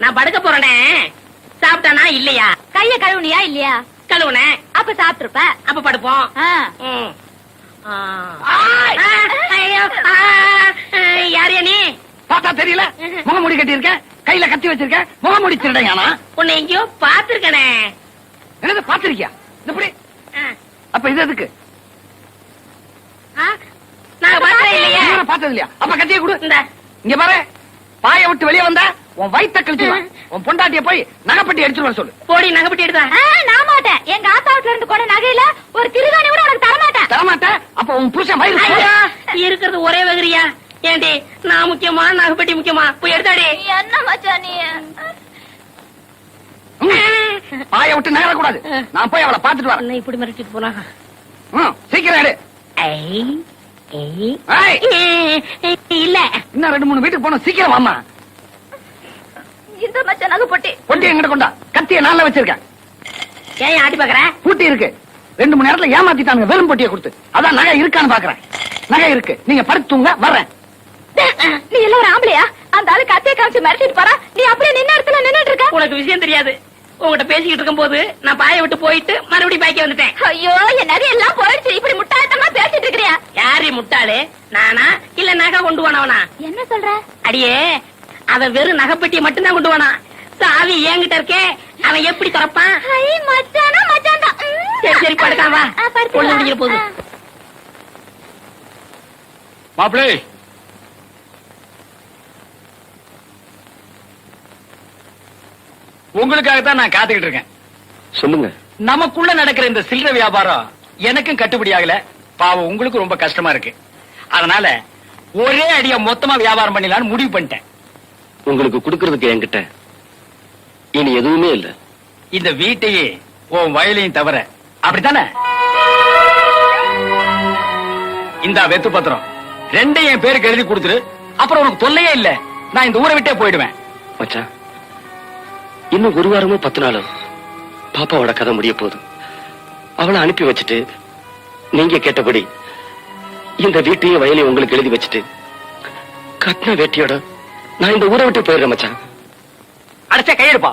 நான் படுக்க போறேனே. சாப்பிட்டானா இல்லையா? கைய கழுவுனியா இல்லையா? கழுவுனேன் அப்ப சாப்பிட்டுருப்ப? அப்ப படுப்போம். ஆ. ம். ஆ. ஆய்! ஐயோ! ஆ! யார் நீ? பார்த்தா தெரியல? முகமூடி கட்டி இருக்க கையில கத்தி வச்சிருக்க? முகமூடி திருடையானா உன்னை எங்கேயோ பாத்துருக்கனே என்னது பாத்திருக்கியா இப்படி அப்ப இது எதுக்கு? நான் பார்த்தேன் இல்லையா. பார்த்தது இல்லையா? அப்ப கத்திய கொடு. இந்த. இங்க பாரு. பாய விட்டு வெளியே வந்தா உன் வயித்த கழிச்சுடுவேன் உன் பொண்டாட்டிய போய் நகைப்பட்டி வர சொல்லு. போடி நகைப்பட்டி எடுத்தா நான் மாட்டேன். எங்க ஆத்தா வீட்டுல இருந்து கொண்ட நகையில ஒரு திருகாணி கூட உனக்கு தர மாட்டேன் தரமாட்டேன் அப்ப உன் புருஷன் வயிறு இருக்கிறது ஒரே வகிரியா. ஏண்டி நான் முக்கியமா நகைப்பட்டி முக்கியமா? போய் எடுத்தாடி. என்ன மச்சான் நீ. பாய விட்டு நகர கூடாது நான் போய் அவளை பாத்துட்டு வரேன். இப்படி மிரட்டிட்டு போனா சீக்கிரம் எடு. ஐ இல்ல. இன்னும் ரெண்டு மூணு வீட்டுக்கு போனோம் சீக்கிரம் வாமா இந்த மச்சான் நகை பொட்டி. பொட்டி எங்கிட்ட கொண்டா. கத்திய நான்ல வச்சிருக்கேன். ஏன் ஆட்டி பாக்குற? பூட்டி இருக்கு. ரெண்டு மணி நேரத்துல ஏமாத்திட்டாங்க வெறும் பொட்டியை கொடுத்து. அதான் நகை இருக்கான்னு பாக்குறேன். நகை இருக்கு. நீங்க படுத்து தூங்க வர்றேன். நீ எல்லாம் ஒரு ஆம்பளையா? அந்த ஆளு கத்திய காமிச்சு மிரட்டிட்டு போறா. நீ அப்படியே நின்ன இடத்துல நின்னுட்டு இருக்க. உனக்கு விஷயம் தெரியாது. உங்ககிட்ட பேசிக்கிட்டு இருக்கும் போது நான் பாய விட்டு போயிட்டு மறுபடியும் பாய்க்க வந்துட்டேன். ஐயோ என் நிறைய எல்லாம் போயிடுச்சு. இப்படி முட்டாள்தனமா பேசிட்டு இருக்கிறியா? யாரு முட்டாளு? நானா? இல்ல நகை கொண்டு போனவனா? என்ன சொல்ற? அடியே அவன் வெறும் நகைப்பெட்டியை மட்டும்தான் கொண்டு போனான். சாவி என்கிட்ட இருக்கே அவன் எப்படி திறப்பான்? மச்சானா மச்சான் தான் சரி சரி வா பொழுது வா. முடிக்கிற போது உங்களுக்காக தான் நான் காத்துக்கிட்டு இருக்கேன். சொல்லுங்க. நமக்குள்ள நடக்கிற இந்த சில்லறை வியாபாரம் எனக்கும் கட்டுப்படி ஆகல. பாவம் உங்களுக்கு ரொம்ப கஷ்டமா இருக்கு. அதனால ஒரே அடியா மொத்தமா வியாபாரம் பண்ணிடலாம்னு முடிவு பண்ணிட்டேன். உங்களுக்கு கொடுக்கறதுக்கு என்கிட்ட இனி எதுவுமே இல்ல. இந்த வீட்டையே உன் வயலையும் தவிர அப்படித்தானே? இந்த வெத்து பத்திரம். ரெண்டையும் என் பேருக்கு எழுதி கொடுத்துரு. அப்புறம் உனக்கு தொல்லையே இல்ல. நான் இந்த ஊரை விட்டே போயிடுவேன். மச்சான் இன்னும் ஒரு வாரமோ பத்து நாளோ பாப்பாவோட கதை முடிய போகுது. அவளை அனுப்பி வச்சுட்டு நீங்க கேட்டபடி இந்த வீட்டையும் வயலையும் உங்களுக்கு எழுதி வச்சுட்டு கட்டின வேட்டியோட நான் இந்த ஊரை விட்டு போயிடுறேன் மச்சான். அடைச்ச கையெடுப்பா.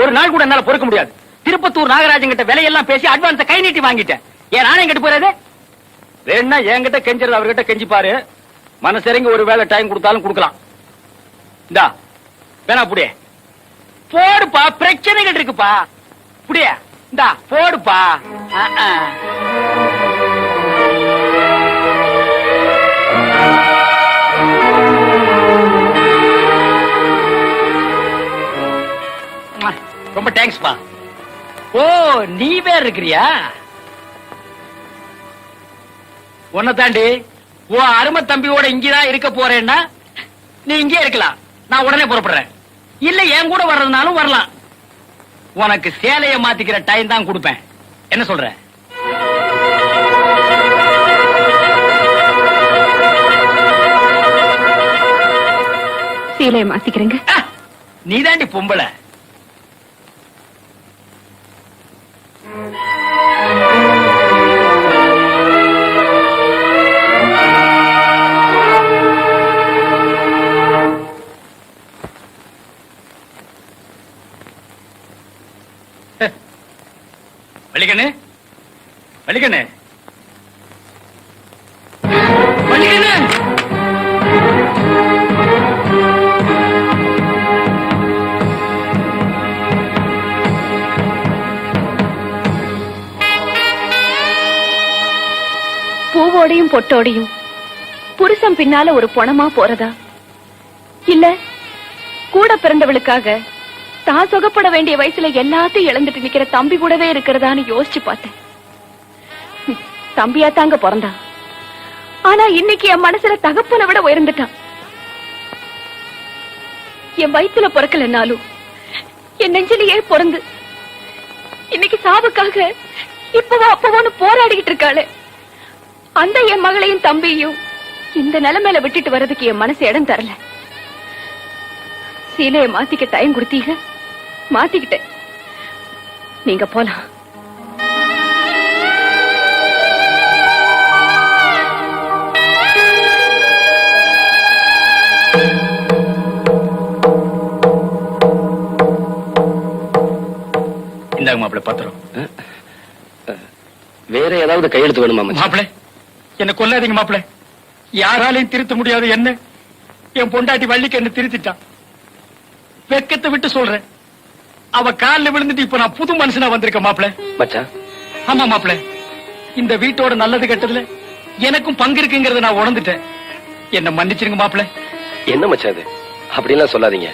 ஒரு நாள் கூட என்னால பொறுக்க முடியாது. திருப்பத்தூர் நாகராஜன் கிட்ட விலையெல்லாம் பேசி அட்வான்ஸை கை நீட்டி வாங்கிட்டேன். ஏன் நானே கிட்ட போறது வேணா என்கிட்ட கெஞ்சறது அவர்கிட்ட கெஞ்சி பாரு. மனசிறங்கி ஒரு வேலை டைம் கொடுத்தாலும் கொடுக்கலாம். இந்தா வேணா புடியே. போடுப்பா பிரச்சனைகள் இருக்குப்பா. புடியே? இந்தா போடுப்பா. ஆ, ஆ. ம்ம். ரொம்ப தேங்க்ஸ்ப்பா ஓ நீ வேற இருக்கிறியா? உன்னை தாண்டி உன் அருமை தம்பியோட இங்கதான் இருக்க போறேன்னா நீ இங்கே இருக்கலாம். நான் உடனே புறப்படுறேன். இல்ல என் கூட வர்றதுனாலும் வரலாம். உனக்கு சேலைய மாத்திக்கிற டைம் தான் கொடுப்பேன். என்ன சொல்ற? சீலையை மாத்திக்கிறேங்க. நீ தாண்டி பொம்பளை. வள்ளிக்கண்ணு பூவோடையும் பொட்டோடையும். புருஷன் பின்னால ஒரு பொணமா போறதா? இல்ல கூட பிறந்தவளுக்காக தான் சுகப்பட வேண்டிய வயசுல எல்லாத்தையும் இழந்துட்டு நிக்கிற தம்பி கூடவே இருக்கிறதான்னு யோசிச்சு பார்த்தேன். தம்பியா தாங்க பிறந்தான் ஆனா இன்னைக்கு என் மனசுல தகப்பனை விட உயர்ந்துட்டான் என் வயித்துல பிறக்கலன்னாலும் என் நெஞ்சிலேயே பிறந்து இன்னைக்கு சாவுக்காக இப்பவோ அப்பவோன்னு போராடிக்கிட்டு இருக்காளே. அந்த என் மகளையும் தம்பியையும் இந்த நிலைமையில விட்டுட்டு வர்றதுக்கு என் மனசு இடம் தரல. சீலைய மாத்திக்க டைம் கொடுத்தீங்க? மாத்திக்கிட்டேன். நீங்க போலாம். இந்தாங்க மாப்பிள பத்திரம். வேற ஏதாவது கையெழுத்து வேணுமா மச்சான்? மாப்பிள என்ன கொல்லாதீங்க மாப்பிள. யாராலையும் திருத்த முடியாது என்ன? என் பொண்டாட்டி வள்ளிக்கு என்ன திருத்திட்டான் வெக்கத்தை விட்டு சொல்றேன். அவ கால்ல விழுந்துட்டு இப்ப நான் புது மனுஷனா வந்திருக்கேன் மாப்பிள. மச்சான்? ஆமா மாப்பிள. இந்த வீட்டோட நல்லது கெட்டதுல எனக்கும் பங்கு இருக்குங்கறத நான் உணர்ந்துட்டேன். என்ன மன்னிச்சிருங்க மாப்பிள. என்ன மச்சான் இது அப்படிலாம் சொல்லாதீங்க.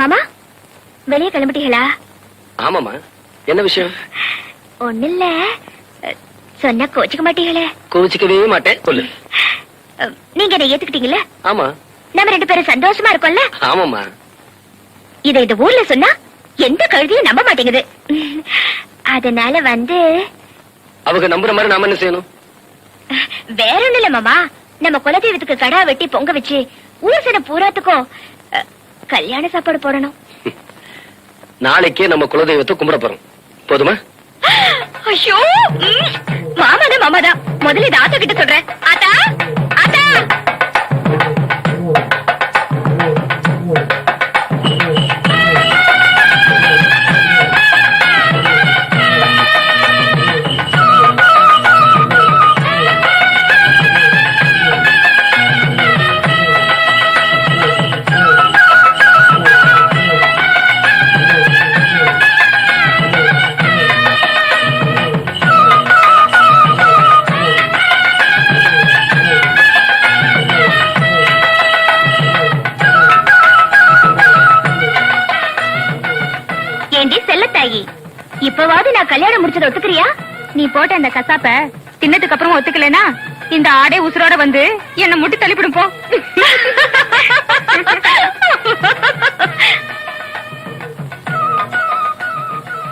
மாமா வெளியே கிளம்பிட்டீங்களா? ஆமாமா என்ன விஷயம்? ஒண்ணு இல்ல சொன்னா கோச்சுக்க மாட்டீங்களே. கோவிச்சுக்கவே மாட்டேன். சொல்லு. நீங்க என்ன ஏத்துக்கிட்டீங்கல்ல? ஆமா. நம்ம ரெண்டு பேரும் சந்தோஷமா இருக்கோம்ல? ஆமாமா இத இந்த ஊர்ல சொன்னா எந்த கழுதியும் நம்ப மாட்டேங்குது. அதனால வந்து அவங்க நம்புற மாதிரி நாம என்ன செய்யணும்? வேற ஒண்ணு இல்ல மாமா. நம்ம குலதெய்வத்துக்கு கடா வெட்டி பொங்க வச்சு ஊர் சன பூராத்துக்கும் கல்யாண சாப்பாடு போடணும். நாளைக்கே நம்ம குலதெய்வத்தை கும்பிட போறோம். போதுமா? ஐயோ மாமாதான் மாமாதான். முதல்ல இதை ஆத்தா கிட்ட சொல்றேன். ஆத்தா? போட்ட அந்த கசாப்ப தின்னதுக்கு அப்புறம் ஒத்துக்கலனா இந்த ஆடை உசுரோட வந்து என்ன முட்டி தள்ளிவிடும் போ.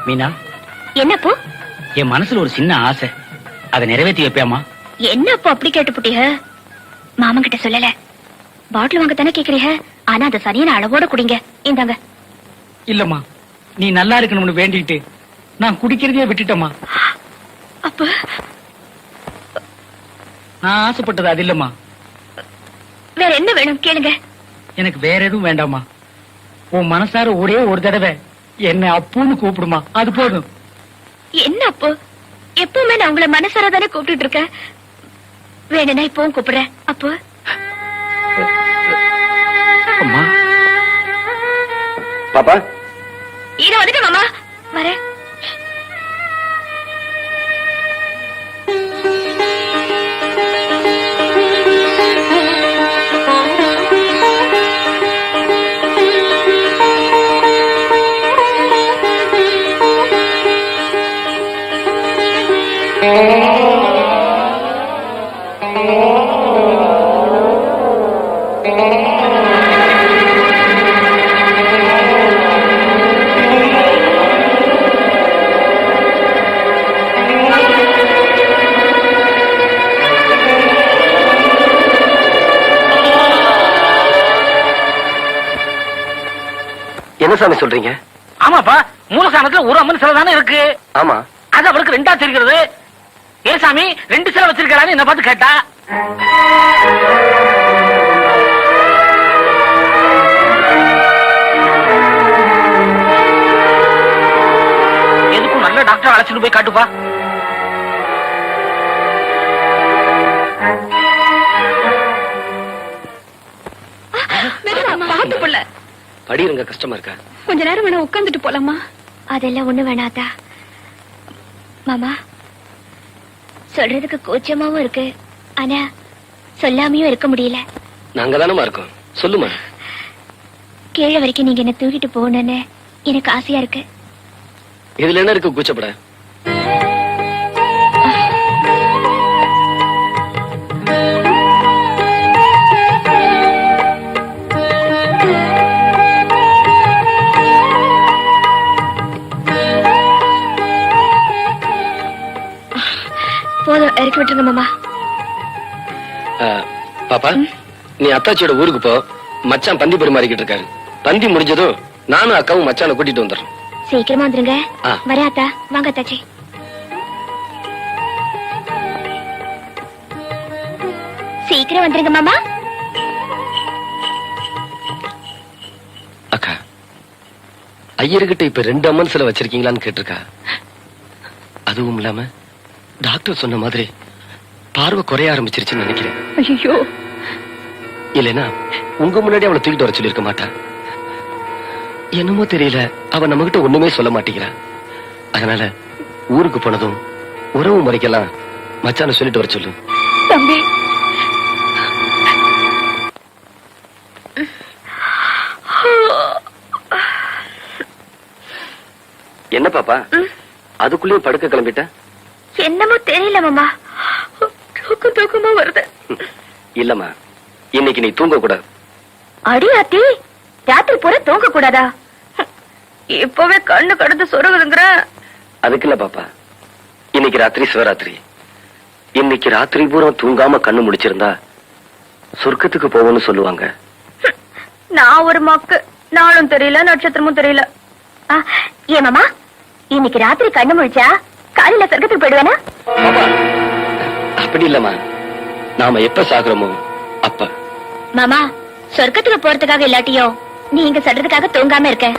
மீனா. என்னப்போ என் மனசுல ஒரு சின்ன ஆசை. அதை நிறைவேற்றி வைப்பியாமா என்னப்போ அப்படி கேட்டுப்புட்டீங்க மாமன் கிட்ட சொல்லல. பாட்டில் வாங்க தானே கேக்குறீங்க ஆனா அதை சரியான அளவோட குடிங்க. இந்தாங்க. இல்லம்மா. நீ நல்லா இருக்கணும்னு வேண்டிட்டு நான் குடிக்கிறதையே விட்டுட்டேம்மா. அப்ப? நான் ஆசைப்பட்டது அது இல்லம்மா. வேற என்ன வேணும்? கேளுங்க. எனக்கு வேற எதுவும் வேண்டாம்மா. உன் மனசார ஒரே ஒரு தடவை என்ன அப்புன்னு கூப்பிடுமா. அது போதும். என்ன அப்போ? எப்பவுமே நான் உங்களை மனசார தானே கூப்பிட்டுட்டு இருக்கேன். வேணும்னா இப்பவும் கூப்பிடுறேன். அப்போ? அம்மா. பாப்பா. என்ன சாமி சொல்றீங்க? ஆமாப்பா மூலஸ்தானத்துல ஒரு அம்மன் சிலை தானே இருக்கு. ஆமா. அது அவளுக்கு ரெண்டா தெரிகிறது. ஏ சாமி ரெண்டு சிலை வச்சிருக்கான்னு என்ன பார்த்து கேட்டா. எதுக்கும் நல்ல டாக்டர் அழைச்சிட்டு போய் காட்டுப்பா. பாத்து புள்ள படிருங்க கஷ்டமா இருக்கா? கொஞ்ச நேரம் வேணா உட்கார்ந்துட்டு போலாமா? அதெல்லாம் ஒண்ணு வேணாதா மாமா சொல்றதுக்கு கூச்சமாவும் இருக்கு. ஆனா சொல்லாமையும் இருக்க முடியல. நாங்க தானமா இருக்கோம். சொல்லுமா? கீழே வரைக்கும் நீங்க என்ன தூக்கிட்டு போகணும்னு எனக்கு ஆசையா இருக்கு. இதுல என்ன இருக்கு கூச்சப்பட? விட்டுருங்க மாமா. பாப்பா நீ அத்தாச்சியோட ஊருக்கு போ. மச்சான் பந்தி பரிமாறிக்கிட்டு இருக்காரு. பந்தி முடிஞ்சதும் நானும் அக்காவும் மச்சானை கூட்டிட்டு வந்துடுறோம். சீக்கிரமா வந்துருங்க. ஆ. வரேன் அத்தா. வாங்க அத்தாச்சி. சீக்கிரம் வந்துருங்க மாமா. அக்கா ஐயர்கிட்ட இப்ப ரெண்டு அம்மன் சிலை வச்சிருக்கீங்களான்னு கேட்டிருக்கா. அதுவும் இல்லாம டாக்டர் சொன்ன மாதிரி பார்வை குறைய ஆரம்பிச்சிருச்சுன்னு நினைக்கிறேன். ஐயோ இல்லைன்னா உங்க முன்னாடி அவளை தூக்கிட்டு வர சொல்லியிருக்க மாட்டா. என்னமோ தெரியல அவ நம்மகிட்ட ஒண்ணுமே சொல்ல மாட்டேங்கிறா. அதனால ஊருக்கு போனதும் உறவு முறைக்கெல்லாம் மச்சான சொல்லிட்டு வர சொல்லு. தம்பி. என்ன பாப்பா? அதுக்குள்ளேயும் படுக்க கிளம்பிட்ட? என்னமோ தெரியல மாமா. தூக்கம் தூக்கமா வருது? இல்லம்மா இன்னைக்கு நீ தூங்க கூடாது அடி ஆத்தி ராத்திரி பூரா தூங்க கூடாதா இப்பவே கண்ணு கடந்து சொருகுதுங்கிற. அதுக்கு இல்ல பாப்பா இன்னைக்கு ராத்திரி சிவராத்திரி. இன்னைக்கு ராத்திரி பூரா தூங்காம கண்ணு முடிச்சிருந்தா சொர்க்கத்துக்கு போவோம்னு சொல்லுவாங்க. நான் ஒரு மக்கு. நாளும் தெரியல நட்சத்திரமும் தெரியல. ஆ, ஏன் மாமா இன்னைக்கு ராத்திரி கண்ணு முழிச்சா காலையில சொர்க்கத்துக்கு போயிடுவேனா? அப்படி இல்லம்மா. நாம எப்ப சாகுறோமோ அப்ப. மாமா சொர்க்கத்துக்கு போறதுக்காக இல்லாட்டியும் நீங்க சொல்றதுக்காக தூங்காம இருக்க.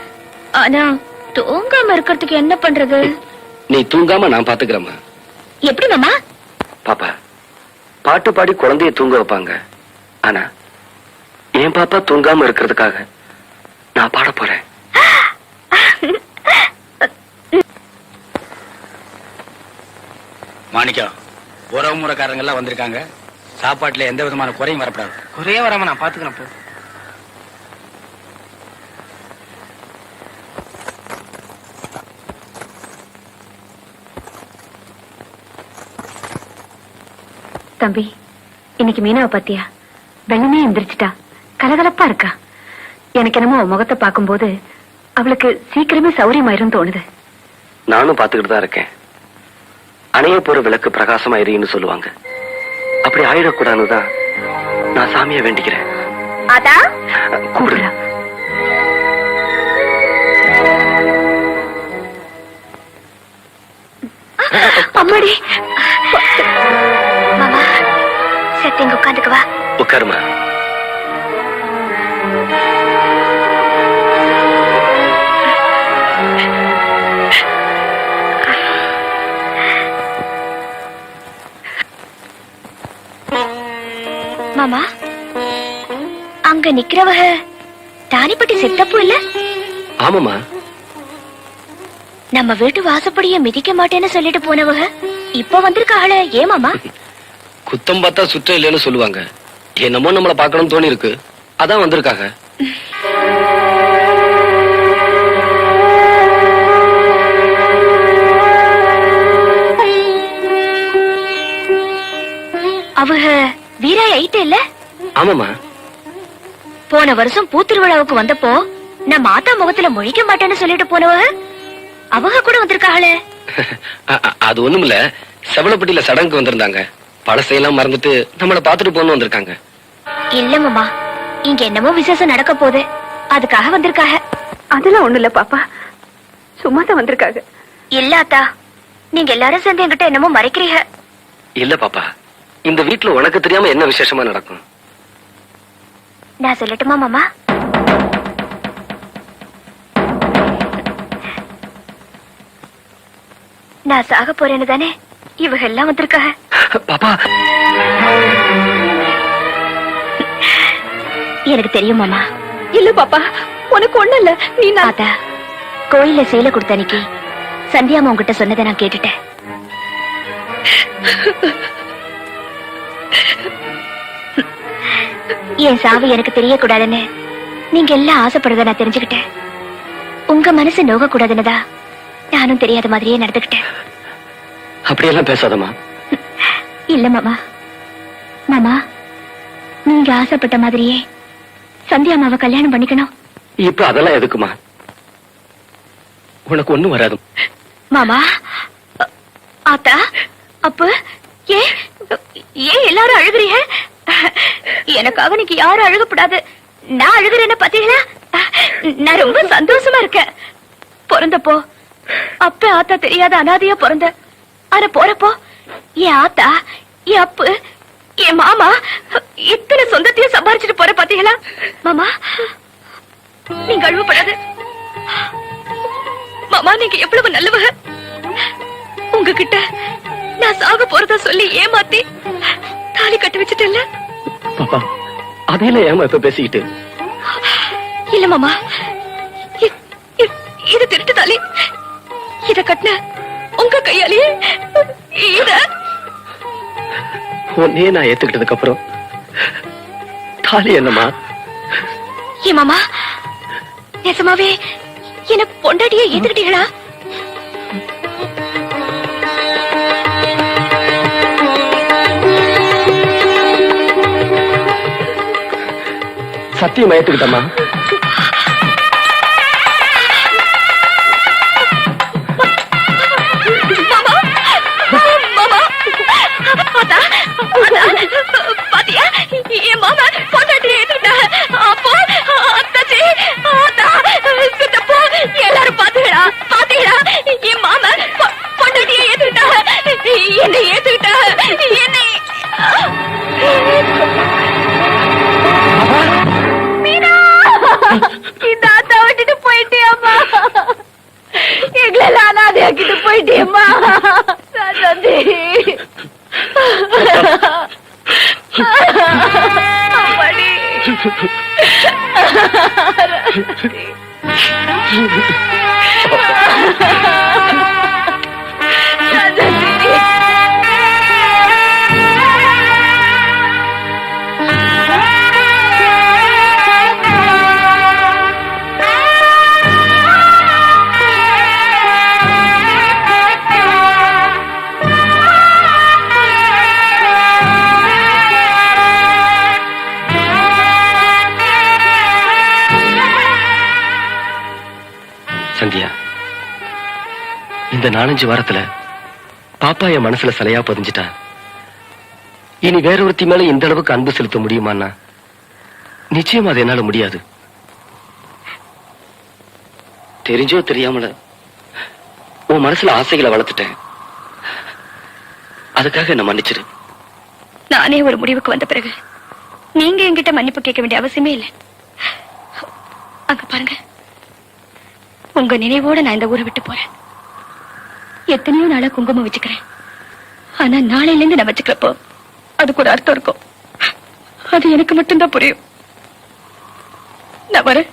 ஆனா தூங்காம இருக்கிறதுக்கு என்ன பண்றது? நீ தூங்காம நான் பாத்துக்கிறேம்மா. எப்படி மாமா? பாப்பா பாட்டு பாடி குழந்தைய தூங்க வைப்பாங்க. ஆனா என் பாப்பா தூங்காம இருக்கிறதுக்காக நான் பாட போறேன். மாணிக்கம் உறவு முறைக்காரங்க எல்லாம் வந்திருக்காங்க. சாப்பாட்டுல எந்த விதமான குறையும் வரப்படாது. குறைய வராம நான் பாத்துக்கிறேன் போ. தம்பி இன்னைக்கு மீனாவை பாத்தியா? வெள்ளமே எந்திரிச்சிட்டா. கலகலப்பா இருக்கா. எனக்கு என்னமோ முகத்தை பார்க்கும்போது அவளுக்கு சீக்கிரமே சௌரியமாயிரும் தோணுது. நானும் பாத்துக்கிட்டு தான் இருக்கேன். அணைய போற விளக்கு பிரகாசமா எரியுன்னு சொல்லுவாங்க. அப்படி ஆயிடக்கூடாதுன்னு தான் நான் சாமியை வேண்டிக்கிறேன். கூப்பிடுறேன் அம்மாடி. மாமா சத்து இங்க உட்காந்துக்கு வா. உட்காருமா மாமா? அங்க நிக்கிறவக தானிப்பட்டி சித்தப்பு இல்ல? ஆமாமா நம்ம வீட்டு வாசப்படிய மிதிக்க மாட்டேன்னு சொல்லிட்டு போனவக இப்ப வந்திருக்காளே ஏன் மாமா? குத்தம் பார்த்தா சுற்றம் இல்லைன்னு சொல்லுவாங்க. என்னமோ நம்மள பார்க்கணும்னு தோணி இருக்கு அதான் வந்திருக்காங்க. அவக வீராய் ஐட்டு இல்ல? ஆமாமா போன வருஷம் பூத்திருவிழாவுக்கு வந்தப்போ நம்ம ஆத்தா முகத்துல முழிக்க மாட்டேன்னு சொல்லிட்டு போனவக அவங்க கூட அ- அது ஒண்ணுமில்ல செவலப்பட்டியில சடங்குக்கு வந்திருந்தாங்க. பழசையெல்லாம் மறந்துட்டு நம்மள பாத்துட்டு போன்னு வந்திருக்காங்க. இல்ல மாமா. இங்க என்னமோ விசேஷம் நடக்க போகுது. அதுக்காக வந்திருக்காக அதெல்லாம் ஒண்ணு இல்ல பாப்பா. சும்மா தான் வந்திருக்காங்க. இல்ல அத்தா. நீங்க எல்லாரும் சேர்ந்து என்கிட்ட என்னமோ மறைக்கிறீங்க. இல்ல பாப்பா. இந்த வீட்ல உனக்கு தெரியாம என்ன விசேஷமா நடக்கும்? நான் சொல்லட்டுமா மாமா? நான் சாக போறேன்னு தானே? இவங்க எல்லாம் வந்திருக்காங்க பாப்பா! எனக்கு தெரியும் மாமா. இல்ல பாப்பா. உனக்கு ஒண்ணு இல்ல. நீ நான் கோயில்ல சேலை கொடுத்த அன்னைக்கு சந்தியாமா உங்ககிட்ட சொன்னதை நான் கேட்டுட்டேன். என் சாவு எனக்கு தெரியக்கூடாதுன்னு நீங்க எல்லாம் ஆசைப்படுறத நான் தெரிஞ்சுக்கிட்டேன். உங்க மனசு நோக கூடாதுன்னுதா நானும் தெரியாத மாதிரியே நடந்துக்கிட்டேன். அப்படியெல்லாம் பேசாதம்மா. இல்ல மாமா. மாமா நீங்க ஆசைப்பட்ட மாதிரியே சந்தியா அம்மாவை கல்யாணம் பண்ணிக்கணும். இப்ப அதெல்லாம் எதுக்குமா உனக்கு ஒண்ணும் வராது. மாமா ஆத்தா அப்ப ஏன் ஏன் எல்லாரும் அழுகுறீங்க? எனக்காக நீங்க யாரும் அழுகப்படாது. நான் அழுகுறேன்னு பாத்தீங்களா? நான் ரொம்ப சந்தோஷமா இருக்கேன். பிறந்தப்போ அப்ப ஆத்தா தெரியாத அனாதையா பிறந்த. ஆனா போறப்போ என் ஆத்தா என் அப்பு என் மாமா இத்தனை சொந்தத்தையும் சம்பாரிச்சுட்டு போற பாத்தீங்களா? மாமா நீங்க அழுவப்படாது. மாமா நீங்க எவ்வளவு நல்லவங்க. உங்ககிட்ட நான் சாக போறதா சொல்லி ஏமாத்தி தாலி கட்டி வச்சுட்டேன்ல. பாப்பா. அதையில ஏமா இப்ப பேசிக்கிட்டு? இல்ல மாமா. இது திருட்டு தாலி இத கட்டின உங்க கையாலேயே இத. உன்னையே நான் ஏத்துக்கிட்டதுக்கு அப்புறம் தாலி என்னம்மா? ஏ மாமா நெசமாவே என்ன பொண்டாட்டிய ஏத்துக்கிட்டீங்களா? சத்தியம் ஏத்துக்கிட்டம்மா? இந்த நாலஞ்சு வாரத்துல பாப்பா என் மனசுல சிலையா பதிஞ்சிட்டா. இனி வேற ஒருத்தி மேல இந்த அளவுக்கு அன்பு செலுத்த முடியுமான்னா நிச்சயம் அது என்னால முடியாது. தெரிஞ்சோ தெரியாமல உன் மனசுல ஆசைகளை வளர்த்துட்டேன். அதுக்காக என்ன மன்னிச்சிரு. நானே ஒரு முடிவுக்கு வந்த பிறகு நீங்க என்கிட்ட மன்னிப்பு கேட்க வேண்டிய அவசியமே இல்லை. அங்க பாருங்க. உங்க நினைவோட நான் இந்த ஊரை விட்டு போறேன். எத்தனையோ நாளா குங்குமம் வச்சுக்கிறேன். ஆனா நாளையில இருந்து நான் வச்சுக்கிறப்போ அதுக்கு ஒரு அர்த்தம் இருக்கும். அது எனக்கு மட்டும்தான் புரியும். நான் வரேன்.